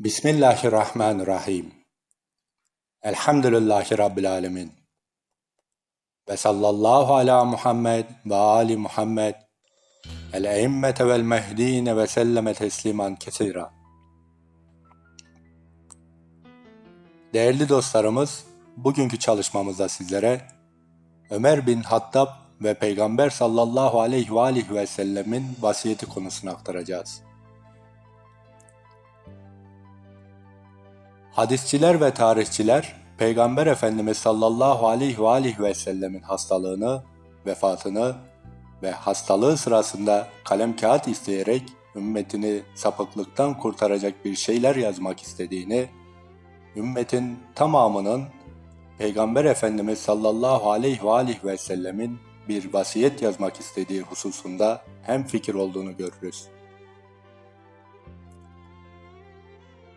Bismillahirrahmanirrahim. Elhamdülillahi Rabbil alemin. Ve sallallahu ala Muhammed ve ali Muhammed el eimmete vel mehdine ve selleme tesliman kesira. Değerli dostlarımız, bugünkü çalışmamızda sizlere Ömer bin Hattab ve Peygamber sallallahu aleyhi ve aleyhi ve sellemin vasiyeti konusunu aktaracağız. Hadisçiler ve tarihçiler Peygamber Efendimiz sallallahu aleyhi ve aleyhi ve sellemin hastalığını, vefatını ve hastalığı sırasında kalem kağıt isteyerek ümmetini sapıklıktan kurtaracak bir şeyler yazmak istediğini, ümmetin tamamının Peygamber Efendimiz sallallahu aleyhi ve aleyhi ve sellemin bir vasiyet yazmak istediği hususunda hem fikir olduğunu görürüz.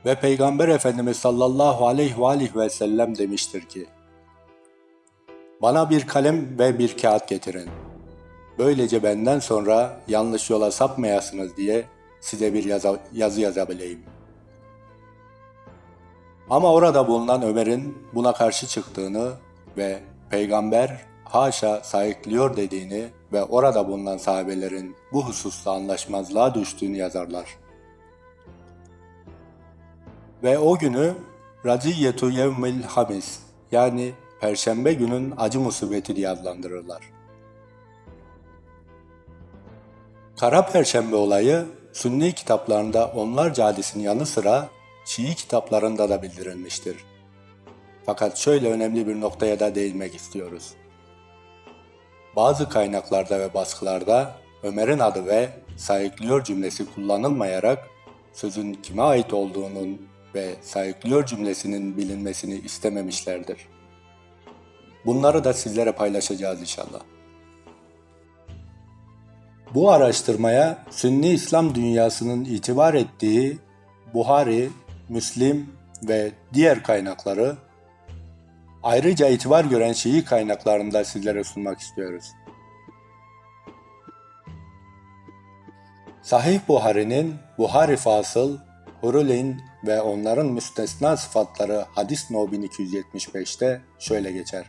Ve Peygamber Efendimiz sallallahu aleyhi ve aleyhi ve sellem demiştir ki, Bana bir kalem ve bir kağıt getirin. Böylece benden sonra yanlış yola sapmayasınız diye size bir yazı, yazı yazabileyim. Ama orada bulunan Ömer'in buna karşı çıktığını ve peygamber haşa sayıklıyor dediğini ve orada bulunan sahabelerin bu hususta anlaşmazlığa düştüğünü yazarlar. Ve o günü Raziyetu Yevmil Hamis yani Perşembe günün acı musibeti diye adlandırırlar. Kara Perşembe olayı Sünni kitaplarında onlarca hadisin yanı sıra Şii kitaplarında da bildirilmiştir. Fakat şöyle önemli bir noktaya da değinmek istiyoruz. Bazı kaynaklarda ve baskılarda Ömer'in adı ve sayıklıyor cümlesi kullanılmayarak sözün kime ait olduğunun ve sayıklıyor cümlesinin bilinmesini istememişlerdir. Bunları da sizlere paylaşacağız inşallah. Bu araştırmaya Sünni İslam dünyasının itibar ettiği Buhari, Müslim ve diğer kaynakları ayrıca itibar gören Şii kaynaklarını da sizlere sunmak istiyoruz. Sahih Buhari'nin Buhari Fasıl, Hurulin ve onların müstesna sıfatları hadis no 1275'te şöyle geçer.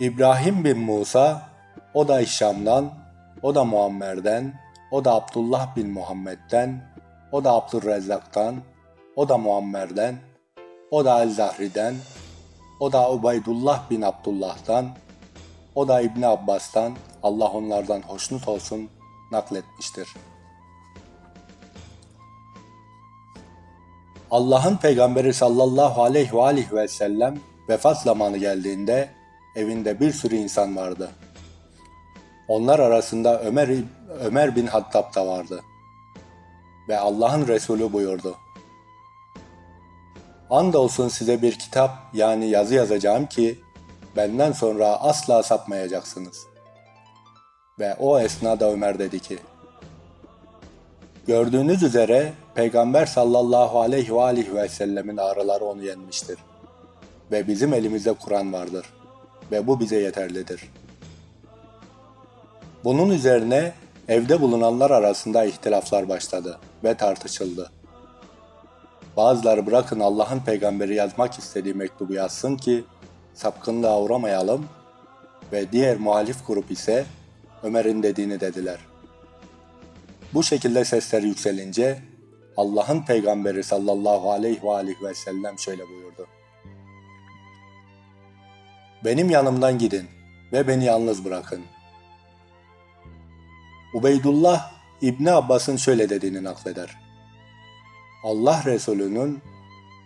İbrahim bin Musa, o da İşşam'dan, o da Muammer'den, o da Abdullah bin Muhammed'den, o da Abdurrezzak'tan, o da Muammer'den, o da El-Zahri'den, o da Ubaydullah bin Abdullah'tan, o da İbni Abbas'tan, Allah onlardan hoşnut olsun, nakletmiştir.'' Allah'ın peygamberi sallallahu aleyhi ve aleyhi ve sellem vefat zamanı geldiğinde evinde bir sürü insan vardı. Onlar arasında Ömer, Ömer bin Hattab da vardı. Ve Allah'ın Resulü buyurdu. Andolsun size bir kitap yani yazı yazacağım ki benden sonra asla sapmayacaksınız. Ve o esnada Ömer dedi ki, Gördüğünüz üzere Peygamber sallallahu aleyhi ve aleyhi ve sellemin ağrıları onu yenmiştir. Ve bizim elimizde Kur'an vardır. Ve bu bize yeterlidir. Bunun üzerine evde bulunanlar arasında ihtilaflar başladı ve tartışıldı. Bazıları bırakın Allah'ın peygamberi yazmak istediği mektubu yazsın ki sapkınlığa uğramayalım ve diğer muhalif grup ise Ömer'in dediğini dediler. Bu şekilde sesler yükselince Allah'ın peygamberi sallallahu aleyhi ve aleyhi ve sellem şöyle buyurdu. Benim yanımdan gidin ve beni yalnız bırakın. Ubeydullah İbni Abbas'ın şöyle dediğini nakleder. Allah Resulü'nün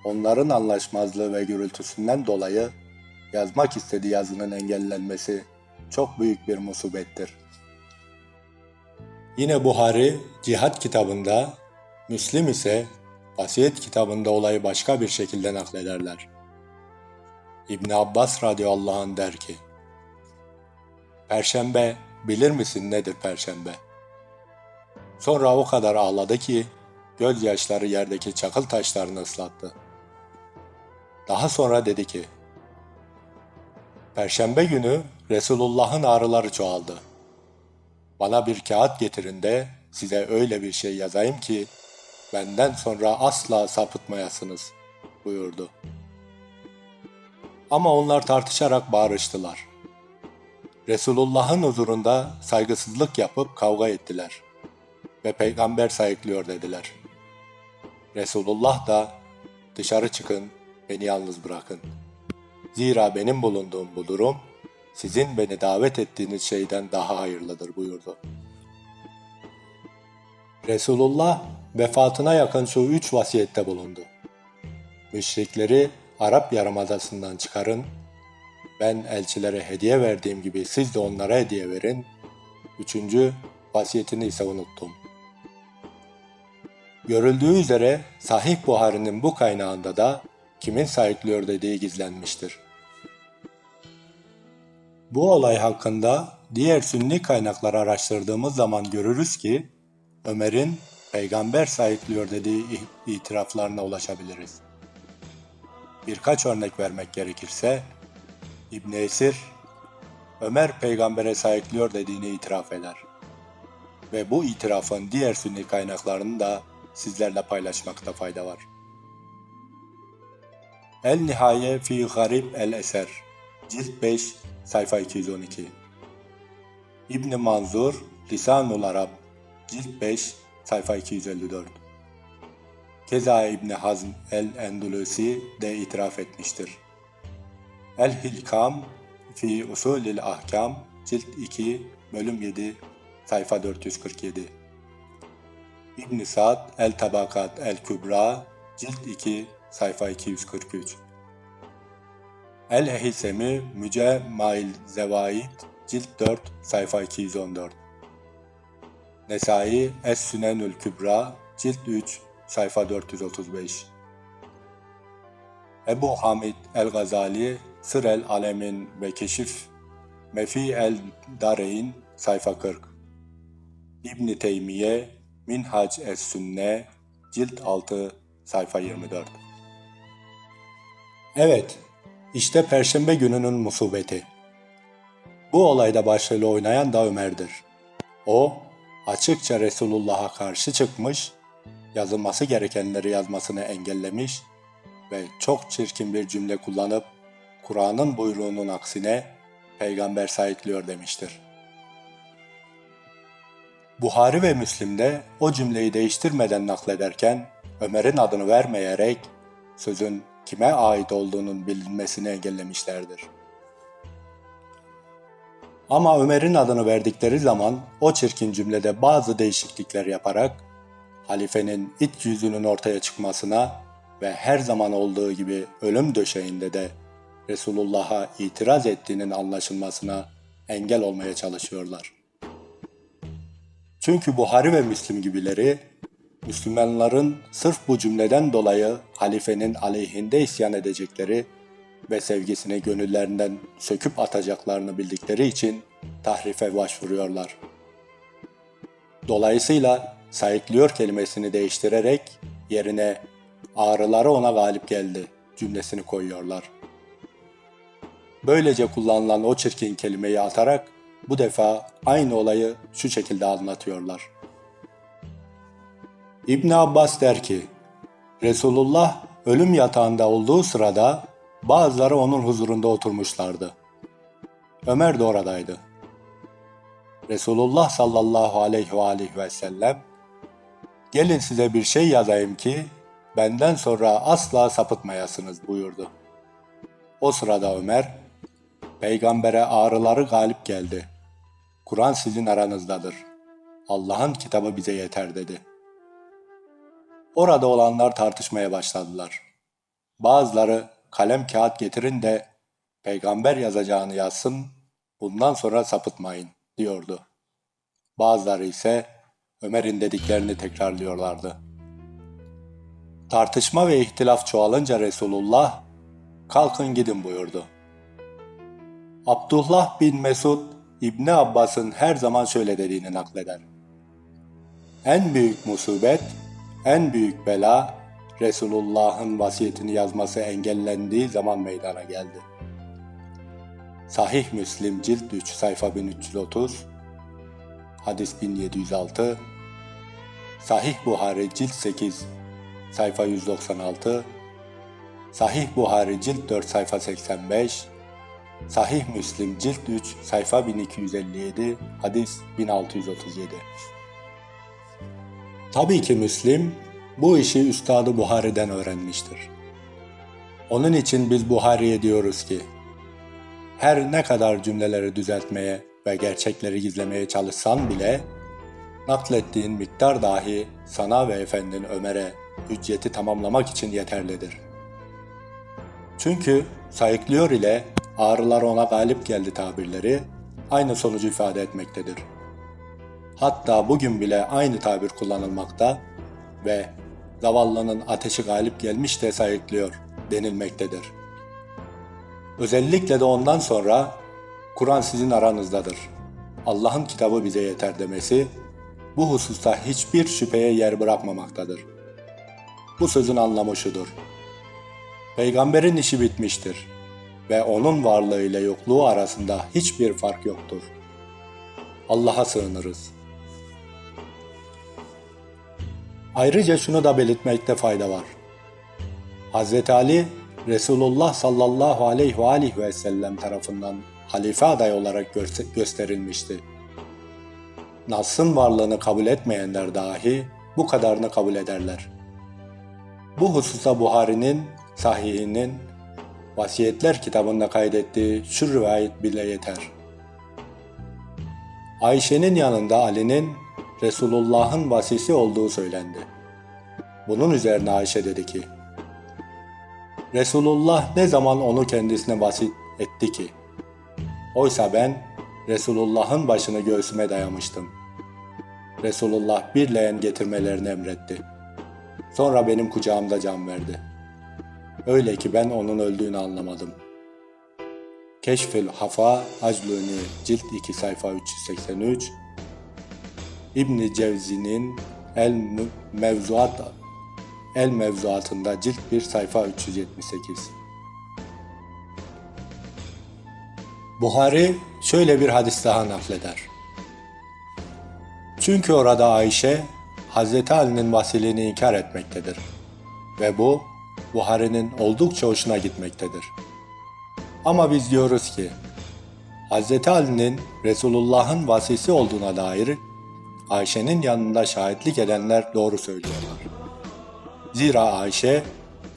onların anlaşmazlığı ve gürültüsünden dolayı yazmak istediği yazının engellenmesi çok büyük bir musibettir.'' Yine Buhari Cihat kitabında, Müslim ise Vasiyet kitabında olayı başka bir şekilde naklederler. İbn Abbas radıyallahu anh der ki, Perşembe bilir misin nedir Perşembe? Sonra o kadar ağladı ki gözyaşları yerdeki çakıl taşlarını ıslattı. Daha sonra dedi ki, Perşembe günü Resulullah'ın ağrıları çoğaldı.'' Bana bir kağıt getirin de size öyle bir şey yazayım ki benden sonra asla sapıtmayasınız buyurdu. Ama onlar tartışarak bağırıştılar. Resulullah'ın huzurunda saygısızlık yapıp kavga ettiler ve peygamber sayıklıyor dediler. Resulullah da dışarı çıkın, beni yalnız bırakın. Zira benim bulunduğum bu durum sizin beni davet ettiğiniz şeyden daha hayırlıdır buyurdu. Resulullah vefatına yakın şu üç vasiyette bulundu. Müşrikleri Arap Yarımadası'ndan çıkarın, ben elçilere hediye verdiğim gibi siz de onlara hediye verin. Üçüncü, vasiyetini ise unuttum. Görüldüğü üzere Sahih Buhari'nin bu kaynağında da kimin sayıklıyor dediği gizlenmiştir. Bu olay hakkında diğer sünni kaynakları araştırdığımız zaman görürüz ki Ömer'in peygamber sayıklıyor dediği itiraflarına ulaşabiliriz. Birkaç örnek vermek gerekirse İbn Esir Ömer peygambere sayıklıyor dediğini itiraf eder. Ve bu itirafın diğer sünni kaynaklarını da sizlerle paylaşmakta fayda var. El Nihaye fi Garib el Eser Cilt 5 sayfa 212 İbn Manzur Lisanul Arab Cilt 5 sayfa 254 Keza İbn Hazm el-Endülüsi de itiraf etmiştir. El-Hilkam fi Usulil Ahkam Cilt 2 Bölüm 7 sayfa 447 İbn Sa'd El-Tabakat El-Kübra Cilt 2 sayfa 243 El-Hisemi Müce Mail Zevaid Cilt 4 sayfa 214 Nesai Es-Sünenül Kübra Cilt 3 sayfa 435 Ebu Hamid El-Gazali Sır el-Alemin ve Keşif Mefi el-Dareyn sayfa 40 İbn Teymiye Minhac es-Sünne Cilt 6 sayfa 24 Evet, işte Perşembe gününün musibeti. Bu olayda başrolü oynayan da Ömer'dir. O, açıkça Resulullah'a karşı çıkmış, yazılması gerekenleri yazmasını engellemiş ve çok çirkin bir cümle kullanıp Kur'an'ın buyruğunun aksine peygamber sayıklıyor demiştir. Buhari ve Müslim'de o cümleyi değiştirmeden naklederken Ömer'in adını vermeyerek sözün kime ait olduğunun bilinmesini engellemişlerdir. Ama Ömer'in adını verdikleri zaman o çirkin cümlede bazı değişiklikler yaparak halifenin iç yüzünün ortaya çıkmasına ve her zaman olduğu gibi ölüm döşeğinde de Resulullah'a itiraz ettiğinin anlaşılmasına engel olmaya çalışıyorlar. Çünkü Buhari ve Müslim gibileri Müslümanların sırf bu cümleden dolayı halifenin aleyhinde isyan edecekleri ve sevgisini gönüllerinden söküp atacaklarını bildikleri için tahrife başvuruyorlar. Dolayısıyla sayıklıyor kelimesini değiştirerek yerine ağrıları ona galip geldi cümlesini koyuyorlar. Böylece kullanılan o çirkin kelimeyi atarak bu defa aynı olayı şu şekilde anlatıyorlar. İbn Abbas der ki, Resulullah ölüm yatağında olduğu sırada bazıları onun huzurunda oturmuşlardı. Ömer de oradaydı. Resulullah sallallahu aleyhi ve aleyhi ve sellem, gelin size bir şey yazayım ki benden sonra asla sapıtmayasınız buyurdu. O sırada Ömer, peygambere ağrıları galip geldi. Kur'an sizin aranızdadır. Allah'ın kitabı bize yeter dedi. Orada olanlar tartışmaya başladılar. Bazıları kalem kağıt getirin de peygamber yazacağını yazsın, bundan sonra sapıtmayın diyordu. Bazıları ise Ömer'in dediklerini tekrarlıyorlardı. Tartışma ve ihtilaf çoğalınca Resulullah, kalkın gidin buyurdu. Abdullah bin Mesud, İbni Abbas'ın her zaman şöyle dediğini nakleder. En büyük musibet, en büyük bela, Resulullah'ın vasiyetini yazması engellendiği zaman meydana geldi. Sahih Müslim cilt 3 sayfa 1330 Hadis 1706 Sahih Buhari cilt 8 sayfa 196, Sahih Buhari cilt 4 sayfa 85, Sahih Müslim cilt 3 sayfa 1257, hadis 1637. Tabii ki Müslim bu işi Üstadı Buhari'den öğrenmiştir. Onun için biz Buhari'ye diyoruz ki, her ne kadar cümleleri düzeltmeye ve gerçekleri gizlemeye çalışsan bile, naklettiğin miktar dahi sana ve efendin Ömer'e hücceti tamamlamak için yeterlidir. Çünkü sayıklıyor ile ağrılar ona galip geldi tabirleri aynı sonucu ifade etmektedir. Hatta bugün bile aynı tabir kullanılmakta ve zavallının ateşi galip gelmiş de sayıklıyor denilmektedir. Özellikle de ondan sonra Kur'an sizin aranızdadır. Allah'ın kitabı bize yeter demesi bu hususta hiçbir şüpheye yer bırakmamaktadır. Bu sözün anlamı şudur. Peygamberin işi bitmiştir ve onun varlığı ile yokluğu arasında hiçbir fark yoktur. Allah'a sığınırız. Ayrıca şunu da belirtmekte fayda var. Hz. Ali, Resulullah sallallahu aleyhi ve aleyhi ve sellem tarafından halife adayı olarak gösterilmişti. Nas'ın varlığını kabul etmeyenler dahi bu kadarını kabul ederler. Bu hususa Buhari'nin sahihinin vasiyetler kitabında kaydettiği şu rivayet bile yeter. Ayşe'nin yanında Ali'nin Resulullah'ın vasisi olduğu söylendi. Bunun üzerine Ayşe dedi ki, Resulullah ne zaman onu kendisine vasit etti ki? Oysa ben Resulullah'ın başını göğsüme dayamıştım. Resulullah bir leğen getirmelerini emretti. Sonra benim kucağımda can verdi. Öyle ki ben onun öldüğünü anlamadım. Keşfül Hafa Acluni cilt 2 sayfa 383 İbn Cevzi'nin El Mevzuat El Mevzuatında cilt 1 sayfa 378 Buhari şöyle bir hadis daha nakleder. Çünkü orada Ayşe, Hz. Ali'nin vasiliğini inkar etmektedir. Ve bu, Buhari'nin oldukça hoşuna gitmektedir. Ama biz diyoruz ki, Hz. Ali'nin Resulullah'ın vasisi olduğuna dair Ayşe'nin yanında şahitlik edenler doğru söylüyorlar. Zira Ayşe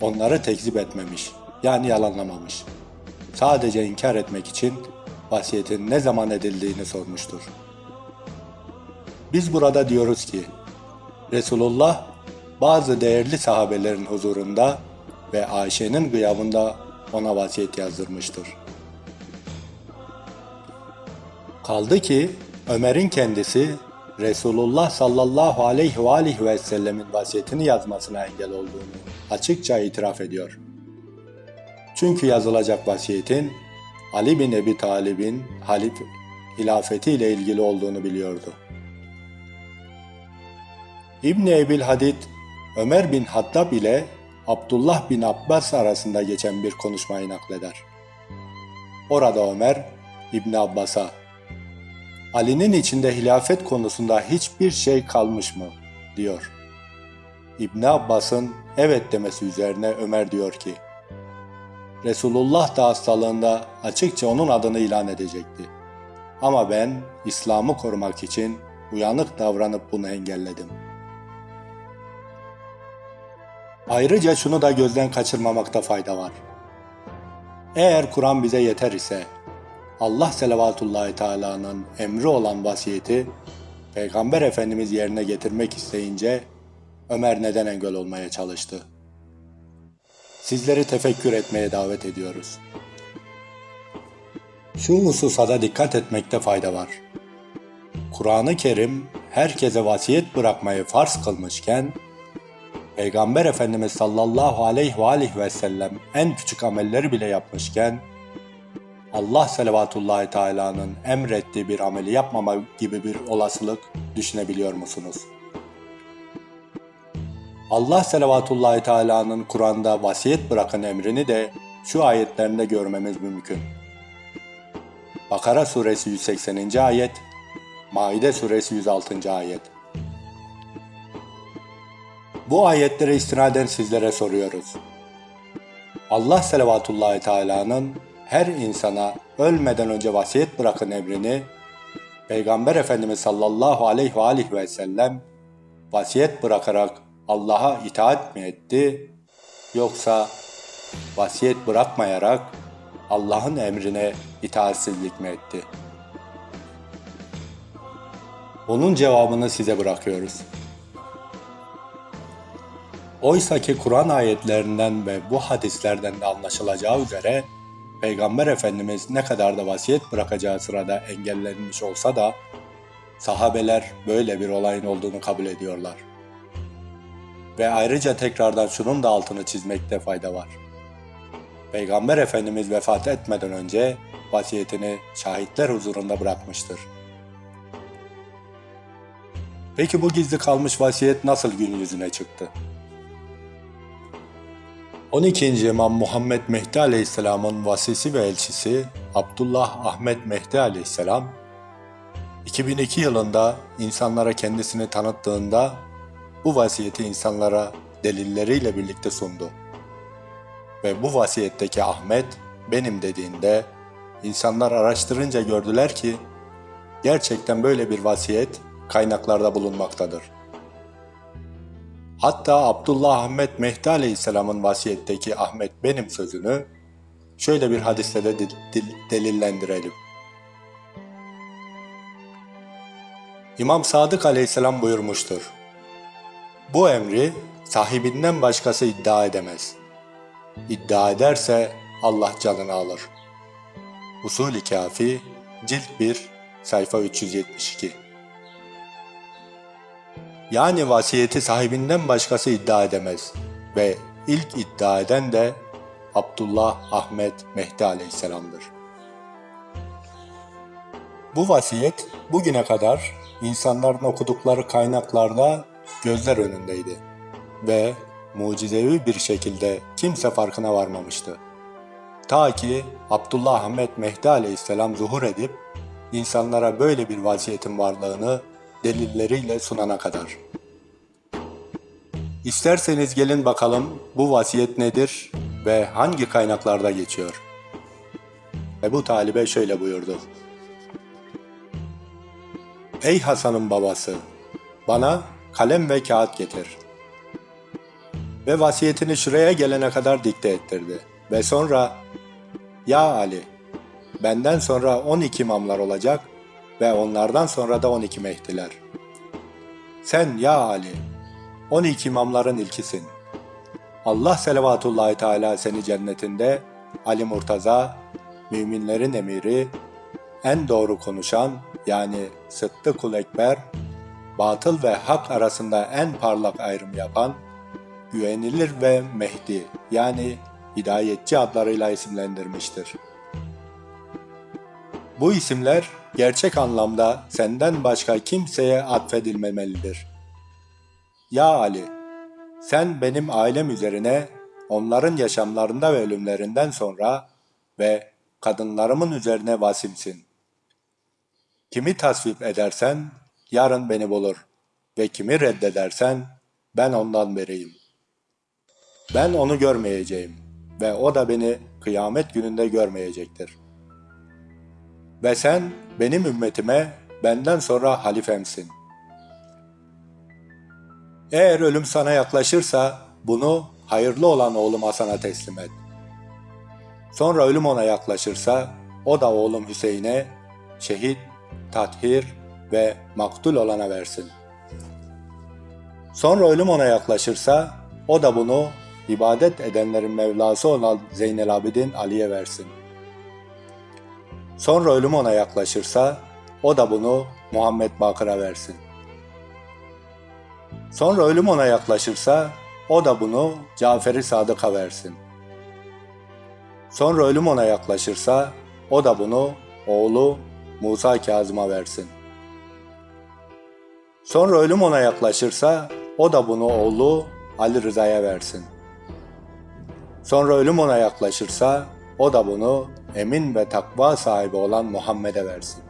onları tekzip etmemiş, yani yalanlamamış. Sadece inkar etmek için vasiyetin ne zaman edildiğini sormuştur. Biz burada diyoruz ki, Resulullah bazı değerli sahabelerin huzurunda ve Ayşe'nin gıyabında ona vasiyet yazdırmıştır. Kaldı ki Ömer'in kendisi Resulullah sallallahu aleyhi ve aleyhi ve sellemin vasiyetini yazmasına engel olduğunu açıkça itiraf ediyor. Çünkü yazılacak vasiyetin Ali bin Ebi Talib'in halif hilafeti ile ilgili olduğunu biliyordu. İbni Ebil Hadid, Ömer bin Hattab ile Abdullah bin Abbas arasında geçen bir konuşmayı nakleder. Orada Ömer, İbn Abbas'a, Ali'nin içinde hilafet konusunda hiçbir şey kalmış mı? diyor. İbn Abbas'ın evet demesi üzerine Ömer diyor ki, Resulullah da hastalığında açıkça onun adını ilan edecekti. Ama ben İslam'ı korumak için uyanık davranıp bunu engelledim. Ayrıca şunu da gözden kaçırmamakta fayda var. Eğer Kur'an bize yeter ise Allah selavatullahi teala'nın emri olan vasiyeti Peygamber Efendimiz yerine getirmek isteyince Ömer neden engel olmaya çalıştı? Sizleri tefekkür etmeye davet ediyoruz. Şu hususa da dikkat etmekte fayda var. Kur'an-ı Kerim herkese vasiyet bırakmayı farz kılmışken Peygamber Efendimiz sallallahu aleyhi ve aleyhi ve sellem en küçük amelleri bile yapmışken Allah selavatullahi teala'nın emrettiği bir ameli yapmama gibi bir olasılık düşünebiliyor musunuz? Allah selavatullahi teala'nın Kur'an'da vasiyet bırakın emrini de şu ayetlerinde görmemiz mümkün. Bakara suresi 180. ayet, Maide suresi 106. ayet. Bu ayetlere istinaden sizlere soruyoruz. Allah selavatullahi teala'nın her insana ölmeden önce vasiyet bırakın emrini Peygamber Efendimiz sallallahu aleyhi ve aleyhi ve sellem vasiyet bırakarak Allah'a itaat mi etti yoksa vasiyet bırakmayarak Allah'ın emrine itaatsizlik mi etti? Onun cevabını size bırakıyoruz. Oysa ki Kur'an ayetlerinden ve bu hadislerden de anlaşılacağı üzere Peygamber Efendimiz ne kadar da vasiyet bırakacağı sırada engellenmiş olsa da sahabeler böyle bir olayın olduğunu kabul ediyorlar. Ve ayrıca tekrardan şunun da altını çizmekte fayda var. Peygamber Efendimiz vefat etmeden önce vasiyetini şahitler huzurunda bırakmıştır. Peki bu gizli kalmış vasiyet nasıl gün yüzüne çıktı? 12. İmam Muhammed Mehdi Aleyhisselam'ın vasisi ve elçisi Abdullah Ahmet Mehdi Aleyhisselam 2002 yılında insanlara kendisini tanıttığında bu vasiyeti insanlara delilleriyle birlikte sundu. Ve bu vasiyetteki Ahmet benim dediğinde insanlar araştırınca gördüler ki gerçekten böyle bir vasiyet kaynaklarda bulunmaktadır. Hatta Abdullah Ahmet Mehdi Aleyhisselam'ın vasiyetteki Ahmet benim sözünü şöyle bir hadiste de delillendirelim. İmam Sadık Aleyhisselam buyurmuştur. Bu emri sahibinden başkası iddia edemez. İddia ederse Allah canını alır. Usul-i Kafi Cilt 1 Sayfa 372 Yani vasiyeti sahibinden başkası iddia edemez ve ilk iddia eden de Abdullah Ahmet Mehdi Aleyhisselam'dır. Bu vasiyet bugüne kadar insanların okudukları kaynaklarda gözler önündeydi ve mucizevi bir şekilde kimse farkına varmamıştı. Ta ki Abdullah Ahmet Mehdi Aleyhisselam zuhur edip insanlara böyle bir vasiyetin varlığını delilleriyle sunana kadar. İsterseniz gelin bakalım bu vasiyet nedir ve hangi kaynaklarda geçiyor? Ebu Talib'e şöyle buyurdu. Ey Hasan'ın babası! Bana kalem ve kağıt getir. Ve vasiyetini şuraya gelene kadar dikte ettirdi. Ve sonra, Ya Ali, benden sonra 12 imamlar olacak ve onlardan sonra da 12 Mehdiler. Sen ya Ali, 12 imamların ilkisin. Allah selavatullahi teala seni cennetinde Ali Murtaza, müminlerin emiri, en doğru konuşan yani Sıddıkul Ekber, batıl ve hak arasında en parlak ayrım yapan, güvenilir ve Mehdi yani hidayetçi adlarıyla isimlendirmiştir. Bu isimler gerçek anlamda senden başka kimseye atfedilmemelidir. Ya Ali, sen benim ailem üzerine onların yaşamlarında ve ölümlerinden sonra ve kadınlarımın üzerine vasimsin. Kimi tasvip edersen yarın beni bulur ve kimi reddedersen ben ondan bereyim. Ben onu görmeyeceğim ve o da beni kıyamet gününde görmeyecektir. Ve sen benim ümmetime benden sonra halifemsin. Eğer ölüm sana yaklaşırsa bunu hayırlı olan oğlum Hasan'a teslim et. Sonra ölüm ona yaklaşırsa o da oğlum Hüseyin'e şehit, tathir ve maktul olana versin. Sonra ölüm ona yaklaşırsa o da bunu ibadet edenlerin Mevlası olan Zeynel Abidin Ali'ye versin. Sonra ölüm ona yaklaşırsa o da bunu Muhammed Bakır'a versin. Sonra ölüm ona yaklaşırsa o da bunu Cafer-i Sadık'a versin. Sonra ölüm ona yaklaşırsa o da bunu oğlu Musa Kazım'a versin. Sonra ölüm ona yaklaşırsa o da bunu oğlu Ali Rıza'ya versin. Sonra ölüm ona yaklaşırsa o da bunu emin ve takva sahibi olan Muhammed'e versin.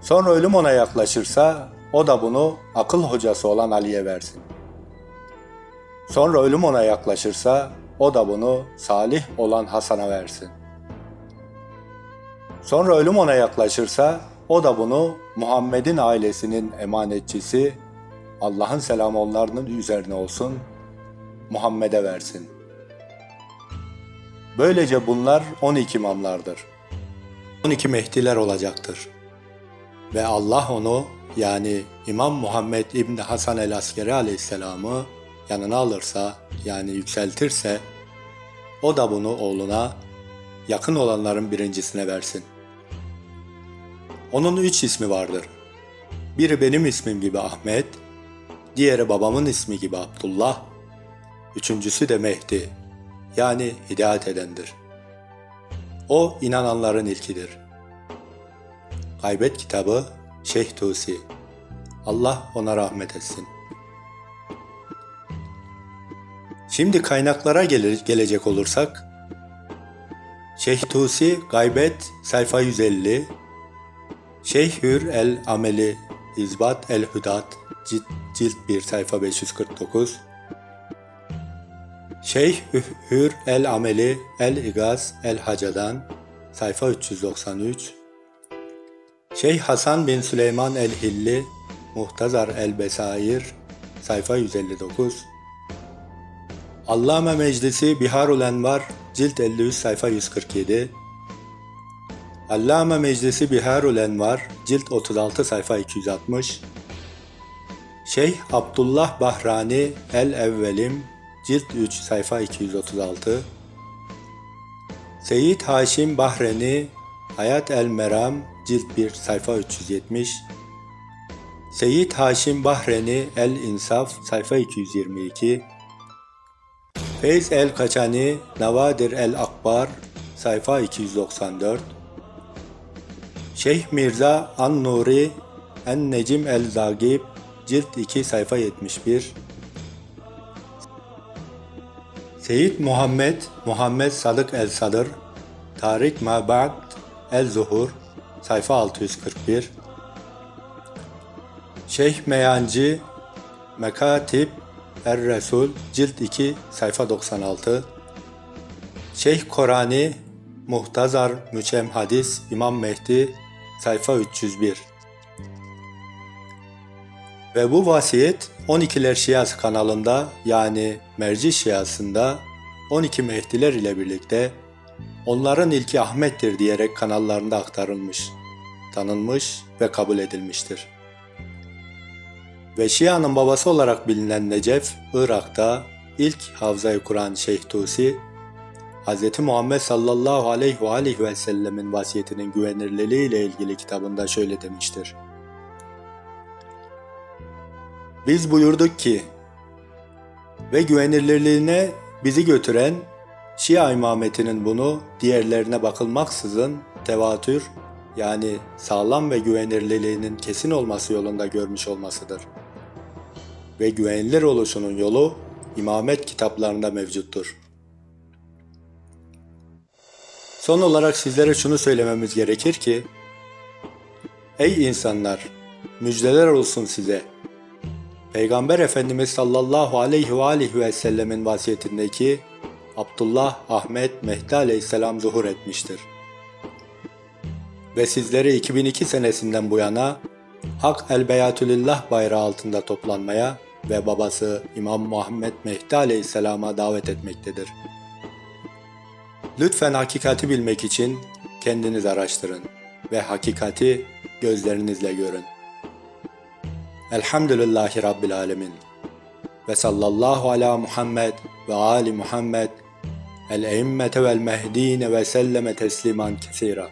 Sonra ölüm ona yaklaşırsa o da bunu akıl hocası olan Ali'ye versin. Sonra ölüm ona yaklaşırsa o da bunu salih olan Hasan'a versin. Sonra ölüm ona yaklaşırsa o da bunu Muhammed'in ailesinin emanetçisi Allah'ın selamı onların üzerine olsun Muhammed'e versin. Böylece bunlar 12 imamlardır. 12 Mehdiler olacaktır. Ve Allah onu yani İmam Muhammed İbni Hasan el Askeri aleyhisselamı yanına alırsa yani yükseltirse o da bunu oğluna yakın olanların birincisine versin. Onun üç ismi vardır. Biri benim ismim gibi Ahmet, diğeri babamın ismi gibi Abdullah, üçüncüsü de Mehdi yani hidayet edendir. O inananların ilkidir. Gaybet kitabı Şeyh Tusi Allah ona rahmet etsin. Şimdi kaynaklara gelir, gelecek olursak Şeyh Tusi Gaybet sayfa 150 Şeyh Hür el Ameli İzbat el Hüdat cilt, cilt 1 sayfa 549 Şeyh Hür el Ameli el İgaz el Hacadan sayfa 393 Şeyh Hasan bin Süleyman el Hilli Muhtazar el Besair sayfa 159 Allame Meclisi Biharul Envar cilt 53 sayfa 147 Allame Meclisi Biharul Envar cilt 36 sayfa 260 Şeyh Abdullah Bahrani El Evvelim cilt 3 sayfa 236 Seyyid Haşim Bahreni Hayat El Meram cilt 1 sayfa 370 Seyyid Haşim Bahreni El İnsaf sayfa 222 Feyz El Kaçani Navadir El Akbar sayfa 294 Şeyh Mirza An Nuri En Necim El Zagib cilt 2 sayfa 71 Seyyid Muhammed Muhammed Sadık El Sadır Tarik Mabad El Zuhur sayfa 641 Şeyh Meyancı Mekatip Er Resul cilt 2 sayfa 96 Şeyh Korani Muhtazar Müçem Hadis İmam Mehdi sayfa 301 Ve bu vasiyet 12'ler Şiası kanalında yani Merci Şiasında 12 Mehdiler ile birlikte onların ilki Ahmet'tir diyerek kanallarında aktarılmış, tanınmış ve kabul edilmiştir. Ve Şia'nın babası olarak bilinen Necef, Irak'ta ilk Havza-i Kur'an Şeyh Tusi, Hz. Muhammed sallallahu aleyhi ve aleyhi ve sellemin vasiyetinin güvenirliliği ile ilgili kitabında şöyle demiştir. Biz buyurduk ki, ve güvenilirliğine bizi götüren Şia imametinin bunu diğerlerine bakılmaksızın tevatür yani sağlam ve güvenirliliğinin kesin olması yolunda görmüş olmasıdır. Ve güvenilir oluşunun yolu imamet kitaplarında mevcuttur. Son olarak sizlere şunu söylememiz gerekir ki, Ey insanlar! Müjdeler olsun size. Peygamber Efendimiz sallallahu aleyhi ve aleyhi ve sellemin vasiyetindeki Abdullah Ahmet Mehdi aleyhisselam zuhur etmiştir. Ve sizleri 2002 senesinden bu yana Hak el Beyatülillah bayrağı altında toplanmaya ve babası İmam Muhammed Mehdi aleyhisselama davet etmektedir. Lütfen hakikati bilmek için kendiniz araştırın ve hakikati gözlerinizle görün. Elhamdülillahi Rabbil Alemin. Ve sallallahu ala Muhammed ve ali Muhammed el-eimmete vel mehdine ve selleme tesliman kesira.